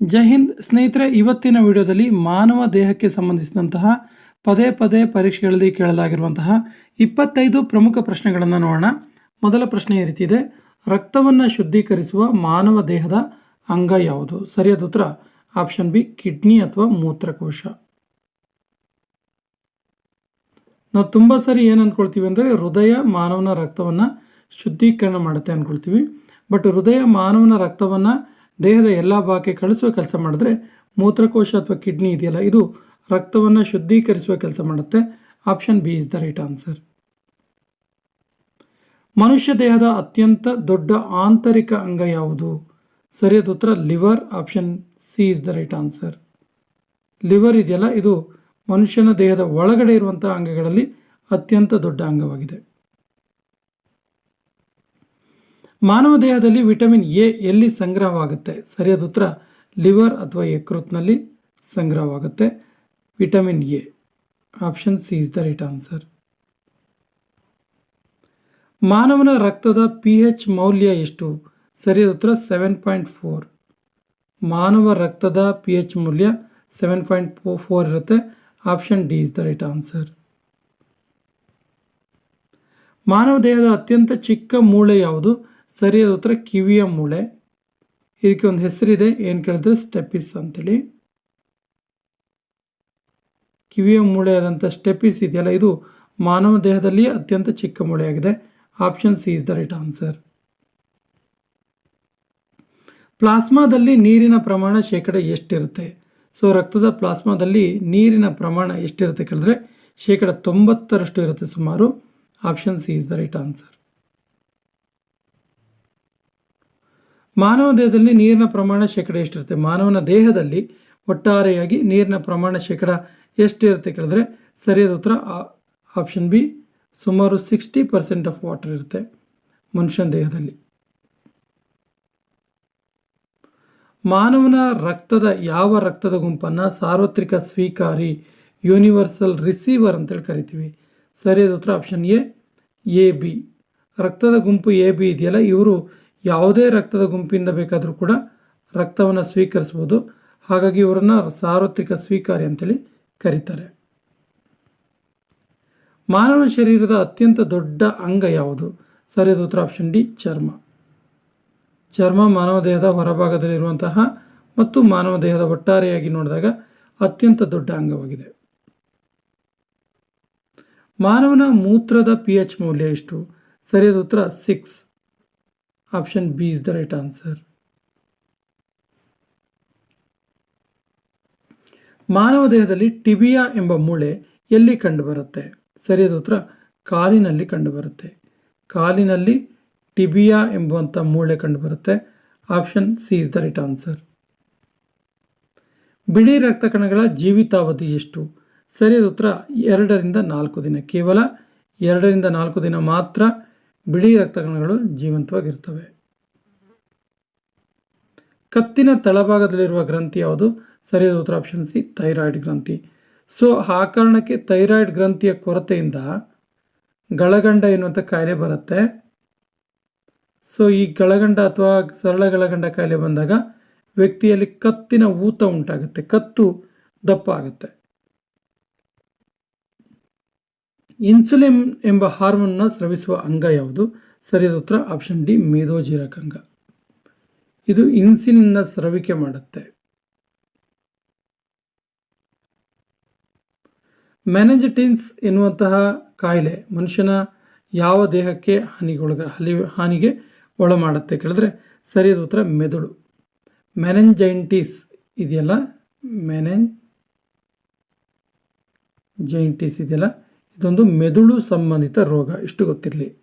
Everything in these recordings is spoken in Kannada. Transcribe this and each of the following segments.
ಜೈ ಹಿಂದ್ ಸ್ನೇಹಿತರೆ, ಇವತ್ತಿನ ವಿಡಿಯೋದಲ್ಲಿ ಮಾನವ ದೇಹಕ್ಕೆ ಸಂಬಂಧಿಸಿದಂತಹ ಪದೇ ಪದೇ ಪರೀಕ್ಷೆಗಳಲ್ಲಿ ಕೇಳಲಾಗಿರುವಂತಹ ಇಪ್ಪತ್ತೈದು ಪ್ರಮುಖ ಪ್ರಶ್ನೆಗಳನ್ನು ನೋಡೋಣ. ಮೊದಲ ಪ್ರಶ್ನೆ ಈ ರೀತಿ ಇದೆ. ರಕ್ತವನ್ನು ಶುದ್ಧೀಕರಿಸುವ ಮಾನವ ದೇಹದ ಅಂಗ ಯಾವುದು? ಸರಿಯಾದ ಉತ್ತರ? ಆಪ್ಷನ್ ಬಿ, ಕಿಡ್ನಿ ಅಥವಾ ಮೂತ್ರಕೋಶ. ನಾವು ತುಂಬ ಸರಿ ಏನು ಅಂದ್ಕೊಳ್ತೀವಿ ಅಂದರೆ, ಹೃದಯ ಮಾನವನ ರಕ್ತವನ್ನು ಶುದ್ಧೀಕರಣ ಮಾಡುತ್ತೆ ಅಂದ್ಕೊಳ್ತೀವಿ. ಬಟ್ ಹೃದಯ ಮಾನವನ ರಕ್ತವನ್ನು ದೇಹದ ಎಲ್ಲ ಭಾಗಕ್ಕೆ ಕಳಿಸುವ ಕೆಲಸ ಮಾಡಿದ್ರೆ ಮೂತ್ರಕೋಶ ಅಥವಾ ಕಿಡ್ನಿ ಇದೆಯಲ್ಲ, ಇದು ರಕ್ತವನ್ನು ಶುದ್ಧೀಕರಿಸುವ ಕೆಲಸ ಮಾಡುತ್ತೆ. Option B is the right answer ಮನುಷ್ಯ ದೇಹದ ಅತ್ಯಂತ ದೊಡ್ಡ ಆಂತರಿಕ ಅಂಗ ಯಾವುದು? ಸರಿಯಾದ ಉತ್ತರ liver. Option C is the right answer liver ಇದೆಯಲ್ಲ, ಇದು ಮನುಷ್ಯನ ದೇಹದ ಒಳಗಡೆ ಇರುವಂಥ ಅಂಗಗಳಲ್ಲಿ ಅತ್ಯಂತ ದೊಡ್ಡ ಅಂಗವಾಗಿದೆ. ಮಾನವ ದೇಹದಲ್ಲಿ ವಿಟಮಿನ್ ಎ ಎಲ್ಲಿ ಸಂಗ್ರಹವಾಗುತ್ತೆ? ಸರಿಯಾದ ಉತ್ತರ. ಲಿವರ್ ಅಥವಾ ಯಕೃತ್ನಲ್ಲಿ ಸಂಗ್ರಹವಾಗುತ್ತೆ. Vitamin A. Option C is the right answer. ಮಾನವನ ರಕ್ತದ ಪಿ ಎಚ್ ಮೌಲ್ಯ ಎಷ್ಟು? ಸರಿಯಾದ ಉತ್ತರ. Seven point four. ಮಾನವ ರಕ್ತದ ಪಿ ಎಚ್ ಮೌಲ್ಯ ಸೆವೆನ್ ಪಾಯಿಂಟ್ ಫೋರ್ ಇರುತ್ತೆ. Option D is the right answer. ಮಾನವ ದೇಹದ ಅತ್ಯಂತ ಚಿಕ್ಕ ಮೂಳೆ ಯಾವುದು? ಸರಿಯಾದ ಉತ್ತರ ಕಿವಿಯ ಮೂಳೆ. ಇದಕ್ಕೆ ಒಂದು ಹೆಸರಿದೆ, ಏನು ಕೇಳಿದ್ರೆ ಸ್ಟೆಪಿಸ್ ಅಂತೇಳಿ. ಕಿವಿಯ ಮೂಳೆ ಆದಂಥ ಸ್ಟೆಪಿಸ್ ಇದೆಯಲ್ಲ, ಇದು ಮಾನವ ದೇಹದಲ್ಲಿ ಅತ್ಯಂತ ಚಿಕ್ಕ ಮೂಳೆಯಾಗಿದೆ. Option C is the right answer ಪ್ಲಾಸ್ಮಾದಲ್ಲಿ ನೀರಿನ ಪ್ರಮಾಣ ಶೇಕಡ ಎಷ್ಟಿರುತ್ತೆ? ಸೊ ರಕ್ತದ ಪ್ಲಾಸ್ಮಾದಲ್ಲಿ ನೀರಿನ ಪ್ರಮಾಣ ಎಷ್ಟಿರುತ್ತೆ ಕೇಳಿದ್ರೆ, ಶೇಕಡ ತೊಂಬತ್ತರಷ್ಟು ಇರುತ್ತೆ ಸುಮಾರು. Option C is the right answer ಮಾನವ ದೇಹದಲ್ಲಿ ನೀರಿನ ಪ್ರಮಾಣ ಶೇಕಡ ಎಷ್ಟಿರುತ್ತೆ? ಮಾನವನ ದೇಹದಲ್ಲಿ ಒಟ್ಟಾರೆಯಾಗಿ ನೀರಿನ ಪ್ರಮಾಣ ಶೇಕಡ ಎಷ್ಟಿರುತ್ತೆ ಕೇಳಿದ್ರೆ ಸರಿಯಾದ ಉತ್ತರ ಆಪ್ಷನ್ ಬಿ ಸುಮಾರು ಸಿಕ್ಸ್ಟಿ ಪರ್ಸೆಂಟ್ ಆಫ್ ವಾಟರ್ ಇರುತ್ತೆ ಮನುಷ್ಯನ ದೇಹದಲ್ಲಿ. ಮಾನವನ ರಕ್ತದ ಯಾವ ರಕ್ತದ ಗುಂಪನ್ನು ಸಾರ್ವತ್ರಿಕ ಸ್ವೀಕಾರಿ ಯೂನಿವರ್ಸಲ್ ರಿಸೀವರ್ ಅಂತೇಳಿ ಕರಿತೀವಿ. ಸರಿಯಾದ ಉತ್ತರ ಆಪ್ಷನ್ ಎ ಎ ಬಿ ರಕ್ತದ ಗುಂಪು ಎ ಬಿ ಇದೆಯಲ್ಲ, ಇವರು ಯಾವುದೇ ರಕ್ತದ ಗುಂಪಿಂದ ಬೇಕಾದರೂ ಕೂಡ ರಕ್ತವನ್ನು ಸ್ವೀಕರಿಸ್ಬೋದು ಹಾಗಾಗಿ ಇವರನ್ನು ಸಾರ್ವತ್ರಿಕ ಸ್ವೀಕಾರಿ ಅಂತೇಳಿ ಕರೀತಾರೆ. ಮಾನವ ಶರೀರದ ಅತ್ಯಂತ ದೊಡ್ಡ ಅಂಗ ಯಾವುದು? ಸರಿಯಾದ ಉತ್ತರ ಆಪ್ಷನ್ ಡಿ, ಚರ್ಮ. ಚರ್ಮ ಮಾನವ ದೇಹದ ಹೊರಭಾಗದಲ್ಲಿರುವಂತಹ ಮತ್ತು ಮಾನವ ದೇಹದ ಒಟ್ಟಾರೆಯಾಗಿ ನೋಡಿದಾಗ ಅತ್ಯಂತ ದೊಡ್ಡ ಅಂಗವಾಗಿದೆ. ಮಾನವನ ಮೂತ್ರದ ಪಿ ಎಚ್ ಮೌಲ್ಯ ಎಷ್ಟು? ಸರಿಯಾದ ಉತ್ತರ six option B is the right answer. ಮಾನವ ದೇಹದಲ್ಲಿ ಟಿಬಿಯಾ ಎಂಬ ಮೂಳೆ ಎಲ್ಲಿ ಕಂಡುಬರುತ್ತೆ? ಸರಿಯಾದ ಉತ್ತರ, ಕಾಲಿನಲ್ಲಿ ಕಂಡುಬರುತ್ತೆ. ಕಾಲಿನಲ್ಲಿ ಟಿಬಿಯಾ ಎಂಬುವಂಥ ಮೂಳೆ ಕಂಡುಬರುತ್ತೆ. Option C is the right answer ಬಿಳಿ ರಕ್ತ ಕಣಗಳ ಜೀವಿತಾವಧಿ ಎಷ್ಟು? ಸರಿಯಾದ ಉತ್ತರ, ಎರಡರಿಂದ ನಾಲ್ಕು ದಿನ. ಕೇವಲ ಎರಡರಿಂದ ನಾಲ್ಕು ದಿನ ಮಾತ್ರ ಬಿಳಿ ರಕ್ತ ಕಣಗಳು ಜೀವಂತವಾಗಿರ್ತವೆ. ಕತ್ತಿನ ತಳಭಾಗದಲ್ಲಿರುವ ಗ್ರಂಥಿ ಯಾವುದು? ಸರಿಯಾದ ಉತ್ತರ ಆಪ್ಷನ್ ಸಿ ಥೈರಾಯ್ಡ್ ಗ್ರಂಥಿ. ಸೊ ಆ ಕಾರಣಕ್ಕೆ ಥೈರಾಯ್ಡ್ ಗ್ರಂಥಿಯ ಕೊರತೆಯಿಂದ ಗಳಗಂಡ ಎನ್ನುವಂಥ ಕಾಯಿಲೆ ಬರುತ್ತೆ. ಸೊ ಈ ಗಳಗಂಡ ಅಥವಾ ಸರಳ ಗಳಗಂಡ ಕಾಯಿಲೆ ಬಂದಾಗ ವ್ಯಕ್ತಿಯಲ್ಲಿ ಕತ್ತಿನ ಊತ ಉಂಟಾಗುತ್ತೆ, ಕತ್ತು ದಪ್ಪ ಆಗುತ್ತೆ. ಇನ್ಸುಲಿನ್ ಎಂಬ ಹಾರ್ಮೋನ್ನ ಸ್ರವಿಸುವ ಅಂಗ ಯಾವುದು? ಸರಿಯಾದ ಉತ್ತರ ಆಪ್ಷನ್ ಡಿ ಮೇಧೋಜೀರಕ ಅಂಗ ಇದು ಇನ್ಸುಲಿನ್ನ ಸ್ರವಿಕೆ ಮಾಡುತ್ತೆ. ಮ್ಯಾನೇಜಟಿನ್ಸ್ ಎನ್ನುವಂತಹ ಕಾಯಿಲೆ ಮನುಷ್ಯನ ಯಾವ ದೇಹಕ್ಕೆ ಹಾನಿಗೊಳಗ ಹಲಿ ಹಾನಿಗೆ ಒಳ ಮಾಡುತ್ತೆ ಕೇಳಿದ್ರೆ ಸರಿಯಾದ ಉತ್ತರ ಮೆದುಳು. ಮ್ಯಾನೆಂಜೈಂಟಿಸ್ ಇದೆಯಲ್ಲ? ಮ್ಯಾನೆನ್ ಜೈಂಟಿಸ್ ಇದೆಯಲ್ಲ? ಇದೊಂದು ಮೆದುಳು ಸಂಬಂಧಿತ ರೋಗ, ಇಷ್ಟು ಗೊತ್ತಿರಲಿ.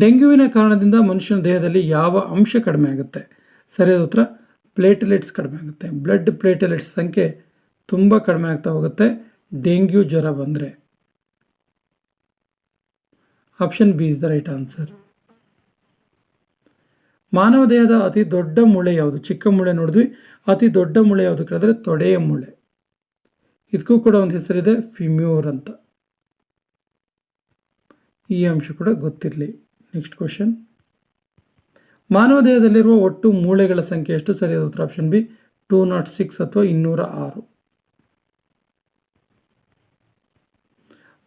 ಡೆಂಗ್ಯೂವಿನ ಕಾರಣದಿಂದ ಮನುಷ್ಯನ ದೇಹದಲ್ಲಿ ಯಾವ ಅಂಶ ಕಡಿಮೆ ಆಗುತ್ತೆ? ಸರಿಯಾದ ಉತ್ತರ, ಪ್ಲೇಟ್ಲೆಟ್ಸ್ ಕಡಿಮೆ ಆಗುತ್ತೆ. ಬ್ಲಡ್ ಪ್ಲೇಟ್ಲೆಟ್ಸ್ ಸಂಖ್ಯೆ ತುಂಬ ಕಡಿಮೆ ಆಗ್ತಾ ಹೋಗುತ್ತೆ. ಡೆಂಗ್ಯೂ ಜ್ವರ ಬಂದರೆ. Option B is the right answer. ಮಾನವ ದೇಹದ ಅತಿ ದೊಡ್ಡ ಮೂಳೆ ಯಾವುದು? ಚಿಕ್ಕ ಮೂಳೆ ನೋಡಿದ್ವಿ. ಅತಿ ದೊಡ್ಡ ಮೂಳೆ ಯಾವುದು ಕೇಳಿದ್ರೆ, ತೊಡೆಯ ಮೂಳೆ. ಇದಕ್ಕೂ ಕೂಡ ಒಂದು ಹೆಸರಿದೆ ಫಿಮ್ಯೂರ್ ಅಂತ. ಈ ಅಂಶ ಕೂಡ ಗೊತ್ತಿರಲಿ. ನೆಕ್ಸ್ಟ್ ಕ್ವಶನ್ ಮಾನವ ದೇಹದಲ್ಲಿರುವ ಒಟ್ಟು ಮೂಳೆಗಳ ಸಂಖ್ಯೆ ಎಷ್ಟು? ಸರಿಯಾದ ಉತ್ತರ option B two nought six ಅಥವಾ ಇನ್ನೂರ ಆರು.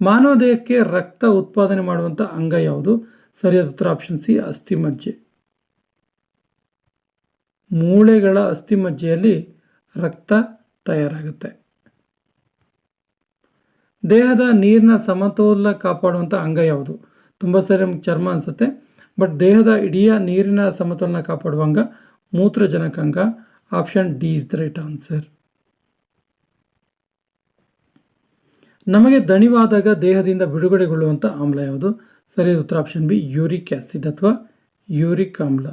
ಮಾನವ ದೇಹಕ್ಕೆ ರಕ್ತ ಉತ್ಪಾದನೆ ಮಾಡುವಂಥ ಅಂಗ ಯಾವುದು? ಸರಿಯಾದ ಉತ್ತರ ಆಪ್ಷನ್ ಸಿ ಅಸ್ಥಿಮಜ್ಜೆ ಮೂಳೆಗಳ ಅಸ್ಥಿಮಜ್ಜೆಯಲ್ಲಿ ರಕ್ತ ತಯಾರಾಗುತ್ತೆ. ದೇಹದ ನೀರಿನ ಸಮತೋಲನ ಕಾಪಾಡುವಂಥ ಅಂಗ ಯಾವುದು? ತುಂಬ ಸರಿ ನಮ್ಗೆ ಚರ್ಮ ಅನಿಸುತ್ತೆ. ಬಟ್ ದೇಹದ ಇಡೀ ನೀರಿನ ಸಮತೋಲನ ಕಾಪಾಡುವ ಅಂಗ ಮೂತ್ರಜನಕ ಅಂಗ. Option D is the right answer. ನಮಗೆ ದಣಿವಾದಾಗ ದೇಹದಿಂದ ಬಿಡುಗಡೆಗೊಳ್ಳುವಂಥ ಆಮ್ಲ ಯಾವುದು? ಸರಿ ಉತ್ತರ ಆಪ್ಷನ್ ಬಿ, ಯೂರಿಕ್ ಆ್ಯಸಿಡ್ ಅಥವಾ ಯೂರಿಕ್ ಆಮ್ಲ.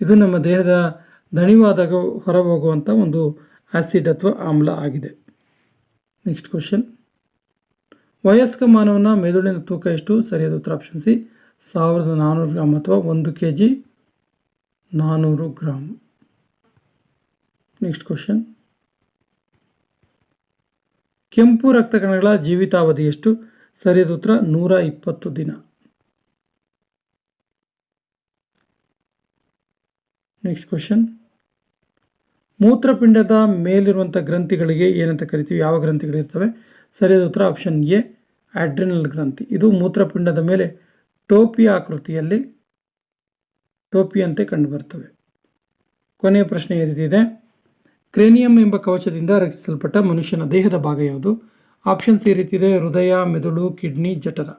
ಇದು ನಮ್ಮ ದೇಹದ ದಣಿವಾದಾಗ ಹೊರಹೋಗುವಂಥ ಒಂದು ಆ್ಯಸಿಡ್ ಅಥವಾ ಆಮ್ಲ ಆಗಿದೆ. ನೆಕ್ಸ್ಟ್ ಕ್ವಶನ್ ವಯಸ್ಕ ಮಾನವನ ಮೆದುಳಿನ ತೂಕ ಎಷ್ಟು? ಸರಿಯಾದ ಉತ್ತರ ಆಪ್ಷನ್ ಸಿ. ಸಾವಿರದ ನಾನ್ನೂರು ಗ್ರಾಮ್ ಅಥವಾ ಒಂದು ಕೆ ಜಿ ನಾನ್ನೂರು ಗ್ರಾಮ್ ನೆಕ್ಸ್ಟ್ ಕ್ವಶನ್ ಕೆಂಪು ರಕ್ತ ಕಣಗಳ ಜೀವಿತಾವಧಿ ಎಷ್ಟು? ಸರಿಯಾದ ಉತ್ತರ, ನೂರ ಇಪ್ಪತ್ತು ದಿನ. ನೆಕ್ಸ್ಟ್ ಕ್ವಶನ್ ಮೂತ್ರಪಿಂಡದ ಮೇಲಿರುವಂಥ ಗ್ರಂಥಿಗಳಿಗೆ ಏನಂತ ಕರಿತೀವಿ, ಯಾವ ಗ್ರಂಥಿಗಳಿರ್ತವೆ ಸರಿಯಾದ ಉತ್ತರ ಆಪ್ಷನ್ ಎ ಆಡ್ರಿನಲ್ ಗ್ರಂಥಿ. ಇದು ಮೂತ್ರಪಿಂಡದ ಮೇಲೆ ಟೋಪಿ ಆಕೃತಿಯಲ್ಲಿ ಟೋಪಿಯಂತೆ ಕಂಡುಬರ್ತವೆ. ಕೊನೆಯ ಪ್ರಶ್ನೆ ಈ ರೀತಿ ಇದೆ. ಕ್ರೇನಿಯಂ ಎಂಬ ಕವಚದಿಂದ ರಕ್ಷಿಸಲ್ಪಟ್ಟ ಮನುಷ್ಯನ ದೇಹದ ಭಾಗ ಯಾವುದು? ಆಪ್ಷನ್ಸ್ ಈ ರೀತಿ ಇದೆ, ಹೃದಯ, ಮೆದುಳು, ಕಿಡ್ನಿ, ಜಠರ.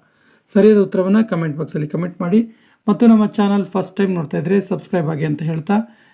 ಸರಿಯಾದ ಉತ್ತರವನ್ನು ಕಮೆಂಟ್ ಬಾಕ್ಸಲ್ಲಿ ಕಮೆಂಟ್ ಮಾಡಿ. ಮತ್ತು ನಮ್ಮ ಚಾನಲ್ ಫಸ್ಟ್ ಟೈಮ್ ನೋಡ್ತಾ ಇದ್ದರೆ ಸಬ್ಸ್ಕ್ರೈಬ್ ಆಗಿ ಅಂತ ಹೇಳ್ತಾ